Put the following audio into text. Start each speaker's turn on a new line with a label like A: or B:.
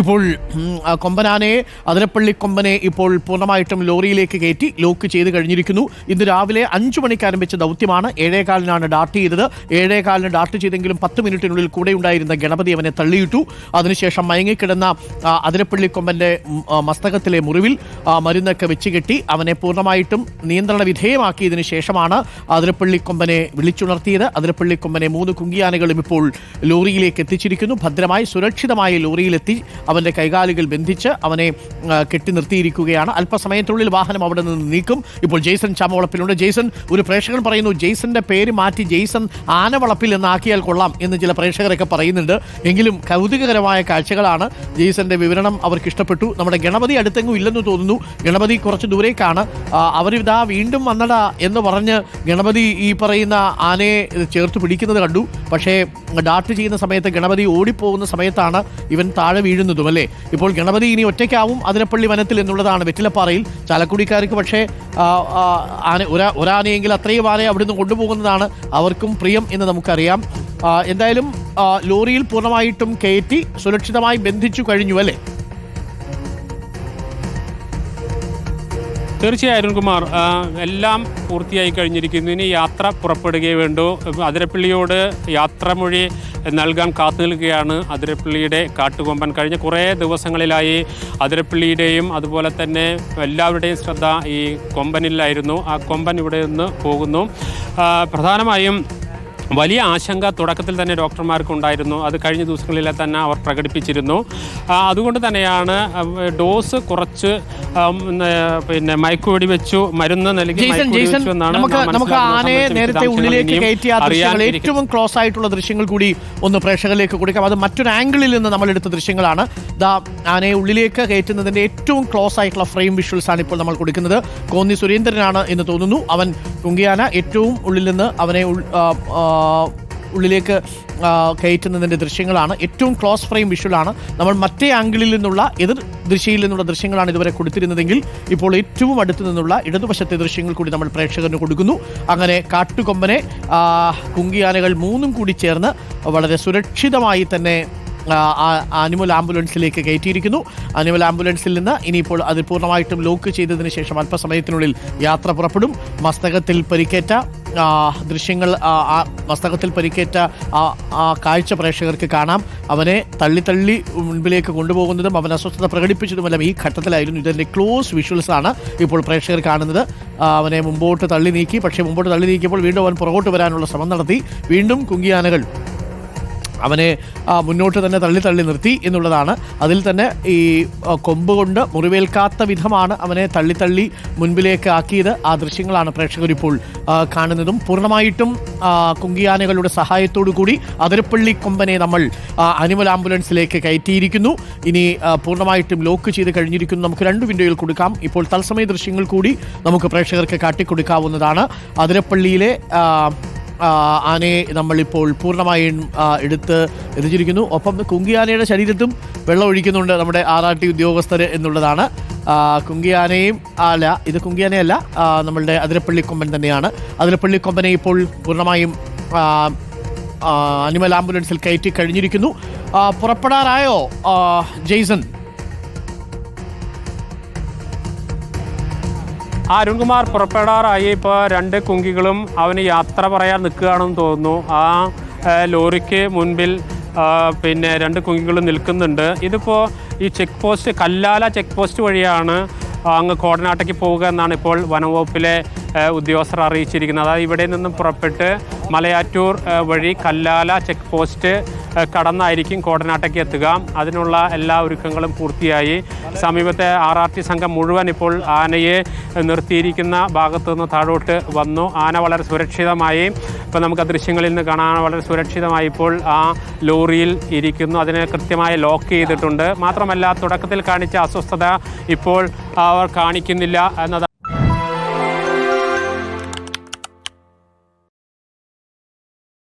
A: ഇപ്പോൾ കൊമ്പനാനെ അതിരപ്പള്ളി കൊമ്പനെ ഇപ്പോൾ പൂർണമായിട്ടും ലോറിയിലേക്ക് കയറ്റി ലോക്ക് ചെയ്ത് കഴിഞ്ഞിരിക്കുന്നു. ഇന്ന് രാവിലെ അഞ്ചു മണിക്ക് ആരംഭിച്ച ദൗത്യമാണ്. ഏഴേകാലിനാണ് ഡാർട്ട് ചെയ്തത്. ഏഴേകാലിന് ഡാർട്ട് ചെയ്തെങ്കിലും പത്ത് മിനിറ്റിനുള്ളിൽ കൂടെ ഉണ്ടായിരുന്ന ഗണപതി അവനെ തള്ളിയിട്ടു. അതിനുശേഷം മയങ്ങിക്കിടന്ന അതിരപ്പള്ളി കൊമ്പന്റെ മസ്തകത്തിലെ മുറിവിൽ മരുന്നൊക്കെ വെച്ച് കെട്ടി അവനെ പൂർണമായിട്ടും നിയന്ത്രണ വിധേയമാക്കിയതിനു ശേഷമാണ് അതിരപ്പള്ളി കൊമ്പനെ വിളിച്ചുണർത്തിയത്. അതിരപ്പള്ളി കൊമ്പനെ മൂന്ന് കുങ്കിയാനകളും ഇപ്പോൾ ലോറിയിലേക്ക് എത്തിച്ചിരിക്കുന്നു. ഭദ്രമായി സുരക്ഷിതമായി ലോറിയിലെത്തി അവന്റെ കൈകാലുകൾ ബന്ധിച്ച് അവനെ കെട്ടി നിർത്തിയിരിക്കുകയാണ്. അല്പസമയത്തിനുള്ളിൽ വാഹനം അവിടെ നിന്ന് നീക്കും. ഇപ്പോൾ ജെയ്സൺ ചാമവളപ്പിലുണ്ട്. ജെയ്സൺ ഒരു പ്രേക്ഷകൻ പറയുന്നു ജെയ്സന്റെ പേര് മാറ്റി ജെയ്സൺ ആനവളപ്പിൽ എന്നാക്കിയാൽ കൊള്ളാം എന്ന് ചില പ്രേക്ഷകരൊക്കെ പറയുന്നുണ്ട്. എങ്കിലും കൗതുകകരമായ കാഴ്ചകളാണ് ജെയ്സന്റെ വിവരണം. അവർക്ക് ഇഷ്ടപ്പെട്ടു. നമ്മുടെ ഗണപതി അടുത്തെങ്ങും ഇല്ലെന്ന് തോന്നുന്നു. ഗണപതി കുറച്ച് ദൂരേക്കാണ്. അവരിതാ വീണ്ടും വന്നടാ എന്ന് പറഞ്ഞ് ഗണപതി ഈ പറയുന്ന ആനയെ ചേർത്ത് പിടിക്കുന്നത് കണ്ടു. പക്ഷേ ഡാർട്ട് ചെയ്യുന്ന സമയത്ത് ഗണപതി ഓടിപ്പോകുന്ന സമയത്താണ് ഇവൻ താഴെ വീഴുന്നതും. അല്ലേ ഇപ്പോൾ ഗണപതി ഇനി ഒറ്റയ്ക്കാവും അതിരപ്പള്ളി വനത്തിൽ എന്നുള്ളതാണ് വെറ്റിലപ്പാറയിൽ. ചാലക്കുടിക്കാർക്ക് പക്ഷേ ആന ഒരാ ഒരാനയെങ്കിൽ അത്രയും ആനയെ അവിടുന്ന് കൊണ്ടുപോകുന്നതാണ് അവർക്കും പ്രിയം എന്ന് നമുക്കറിയാം. എന്തായാലും ലോറിയിൽ പൂർണമായിട്ടും കയറ്റി സുരക്ഷിതമായി ബന്ധിച്ചു കഴിഞ്ഞു അല്ലേ?
B: തീർച്ചയായും അരുൺകുമാർ. എല്ലാം പൂർത്തിയായി കഴിഞ്ഞിരിക്കുന്നു. ഇനി യാത്ര പുറപ്പെടുകയേ വേണ്ടൂ. അതിരപ്പള്ളിയോട് യാത്രാമൊഴി നൽകാൻ കാത്തു നിൽക്കുകയാണ് അതിരപ്പള്ളിയുടെ കാട്ടുകൊമ്പൻ. കഴിഞ്ഞ കുറേ ദിവസങ്ങളിലായി അതിരപ്പള്ളിയുടെയും അതുപോലെ തന്നെ എല്ലാവരുടെയും ശ്രദ്ധ ഈ കൊമ്പനിലായിരുന്നു. ആ കൊമ്പൻ ഇവിടെ നിന്ന് പോകുന്നു. പ്രധാനമായും വലിയ ആശങ്ക തുടക്കത്തിൽ തന്നെ ഡോക്ടർമാർക്ക് ഉണ്ടായിരുന്നു അത് കഴിഞ്ഞ ദിവസങ്ങളിലെ തന്നെ അവർ പ്രകടിപ്പിച്ചിരുന്നു. അതുകൊണ്ട് തന്നെയാണ് ഡോസ് കുറച്ച് പിന്നെ മയക്കുവെടി വെച്ചു മരുന്ന് നൽകി
A: നമുക്ക് നമുക്ക്. ആനയെ നേരത്തെ ഉള്ളിലേക്ക്
B: ഇനിയും
A: കയറ്റിയ ദൃശ്യങ്ങൾ ഏറ്റവും ക്ലോസ് ആയിട്ടുള്ള ദൃശ്യങ്ങൾ കൂടി ഒന്ന് പ്രേക്ഷകരിലേക്ക് കൊടുക്കാം. അത് മറ്റൊരു ആംഗിളിൽ നിന്ന് നമ്മൾ എടുത്ത ദൃശ്യങ്ങളാണ്. ദാ ആനയെ ഉള്ളിലേക്ക് കയറ്റുന്നതിന്റെ ഏറ്റവും ക്ലോസ് ആയിട്ടുള്ള ഫ്രെയിം വിഷ്വൽസ് ആണ് ഇപ്പോൾ നമ്മൾ കൊടുക്കുന്നത്. കോന്നി സുരേന്ദ്രനാണ് എന്ന് തോന്നുന്നു. അവൻ കുങ്കിയാന ഏറ്റവും ഉള്ളിൽ നിന്ന് അവനെ ഉള്ളിലേക്ക് കയറ്റുന്നതിന്റെ ദൃശ്യങ്ങളാണ്. ഏറ്റവും ക്ലോസ് ഫ്രെയിം വിഷ്വലാണ് നമ്മൾ മറ്റേ ആംഗിളിൽ നിന്നുള്ള എതിർ ദിശയിൽ നിന്നുള്ള ദൃശ്യങ്ങളാണ് ഇതുവരെ കൊടുത്തിരുന്നതെങ്കിൽ ഇപ്പോൾ ഏറ്റവും അടുത്തു നിന്നുള്ള ഇടതുവശത്തെ ദൃശ്യങ്ങൾ കൂടി നമ്മൾ പ്രേക്ഷകന് കൊടുക്കുന്നു. അങ്ങനെ കാട്ടുകൊമ്പനെ കുങ്കിയാനകൾ മൂന്നും കൂടി ചേർന്ന് വളരെ സുരക്ഷിതമായി തന്നെ ആനിമൽ ആംബുലൻസിലേക്ക് കയറ്റിയിരിക്കുന്നു. ആനിമൽ ആംബുലൻസിൽ നിന്ന് ഇനിയിപ്പോൾ അത് പൂർണമായിട്ടും ലോക്ക് ചെയ്തതിന് ശേഷം അല്പസമയത്തിനുള്ളിൽ യാത്ര പുറപ്പെടും. മസ്തകത്തിൽ പരിക്കേറ്റ ദൃശ്യങ്ങൾ മസ്തകത്തിൽ പരിക്കേറ്റ ആ കാഴ്ച പ്രേക്ഷകർക്ക് കാണാം. അവനെ തള്ളി തള്ളി മുൻപിലേക്ക് കൊണ്ടുപോകുന്നതും അവൻ അസ്വസ്ഥത പ്രകടിപ്പിച്ചതുമെല്ലാം ഈ ഘട്ടത്തിലായിരുന്നു. ഇതിന്റെ ക്ലോസ് വിഷ്വൽസ് ആണ് ഇപ്പോൾ പ്രേക്ഷകർ കാണുന്നത്. അവനെ മുമ്പോട്ട് തള്ളി നീക്കി പക്ഷേ മുമ്പോട്ട് തള്ളി നീക്കിയപ്പോൾ വീണ്ടും അവൻ പുറകോട്ട് വരാനുള്ള ശ്രമം നടത്തി. വീണ്ടും കുങ്കിയാനകൾ അവനെ മുന്നോട്ട് തന്നെ തള്ളി തള്ളി നിർത്തി എന്നുള്ളതാണ്. അതിൽ തന്നെ ഈ കൊമ്പ് കൊണ്ട് മുറിവേൽക്കാത്ത വിധമാണ് അവനെ തള്ളി തള്ളി മുൻപിലേക്ക് ആക്കിയത്. ആ ദൃശ്യങ്ങളാണ് പ്രേക്ഷകർ ഇപ്പോൾ കാണുന്നതും. പൂർണമായിട്ടും കുങ്കിയാനകളുടെ സഹായത്തോടു കൂടി അതിരപ്പള്ളി കൊമ്പനെ നമ്മൾ അനിമൽ ആംബുലൻസിലേക്ക് കയറ്റിയിരിക്കുന്നു. ഇനി പൂർണമായിട്ടും ലോക്ക് ചെയ്ത് കഴിഞ്ഞിരിക്കുന്നു. നമുക്ക് രണ്ട് വിൻഡോയിൽ കൊടുക്കാം. ഇപ്പോൾ തത്സമയ ദൃശ്യങ്ങൾ കൂടി നമുക്ക് പ്രേക്ഷകർക്ക് കാട്ടിക്കൊടുക്കാവുന്നതാണ്. അതിരപ്പള്ളിയിലെ ആനയെ നമ്മളിപ്പോൾ പൂർണമായും എടുത്ത് എത്തിച്ചിരിക്കുന്നു ഒപ്പം കുങ്കിയാനയുടെ ശരീരത്തും വെള്ളം ഒഴിക്കുന്നുണ്ട് നമ്മുടെ ആർ ആർ ടി ഉദ്യോഗസ്ഥർ എന്നുള്ളതാണ്. കുങ്കിയാനയും അല്ല ഇത് കുങ്കിയാനയല്ല നമ്മളുടെ അതിരപ്പള്ളി കൊമ്പൻ തന്നെയാണ്. അതിരപ്പള്ളി കൊമ്പനെ ഇപ്പോൾ പൂർണമായും അനിമൽ ആംബുലൻസിൽ കയറ്റി കഴിഞ്ഞിരിക്കുന്നു. പുറപ്പെടാറായോ ജെയ്സൺ?
B: അരുൺകുമാർ പുറപ്പെടാറായി. ഇപ്പോൾ രണ്ട് കുങ്കികളും അവന് യാത്ര പറയാൻ നിൽക്കുകയാണെന്ന് തോന്നുന്നു. ആ ലോറിക്ക് മുൻപിൽ പിന്നെ രണ്ട് കുങ്കികളും നിൽക്കുന്നുണ്ട്. ഇതിപ്പോൾ ഈ check post Kallala check post വഴിയാണ് അങ്ങ് കോടനാട്ടയ്ക്ക് പോവുക എന്നാണ് ഇപ്പോൾ വനംവകുപ്പിലെ ഉദ്യോഗസ്ഥർ അറിയിച്ചിരിക്കുന്നത്. അതായത് ഇവിടെ നിന്നും പുറപ്പെട്ട് മലയാറ്റൂർ വഴി കല്ലാല ചെക്ക് പോസ്റ്റ് കടന്നായിരിക്കും കോടനാട്ടയ്ക്ക് എത്തുക. അതിനുള്ള എല്ലാ ഒരുക്കങ്ങളും പൂർത്തിയായി. സമീപത്തെ ആർ ആർ ടി സംഘം മുഴുവൻ ഇപ്പോൾ ആനയെ നിർത്തിയിരിക്കുന്ന ഭാഗത്തു നിന്ന് താഴോട്ട് വന്നു. ആന വളരെ സുരക്ഷിതമായി. ഇപ്പോൾ നമുക്ക് ദൃശ്യങ്ങളിൽ നിന്ന് കാണാൻ വളരെ സുരക്ഷിതമായി ഇപ്പോൾ ആ ലോറിയിൽ ഇരിക്കുന്നു. അതിനെ കൃത്യമായി ലോക്ക് ചെയ്തിട്ടുണ്ട്. മാത്രമല്ല തുടക്കത്തിൽ കാണിച്ച അസ്വസ്ഥത ഇപ്പോൾ അവർ കാണിക്കുന്നില്ല എന്നതാണ്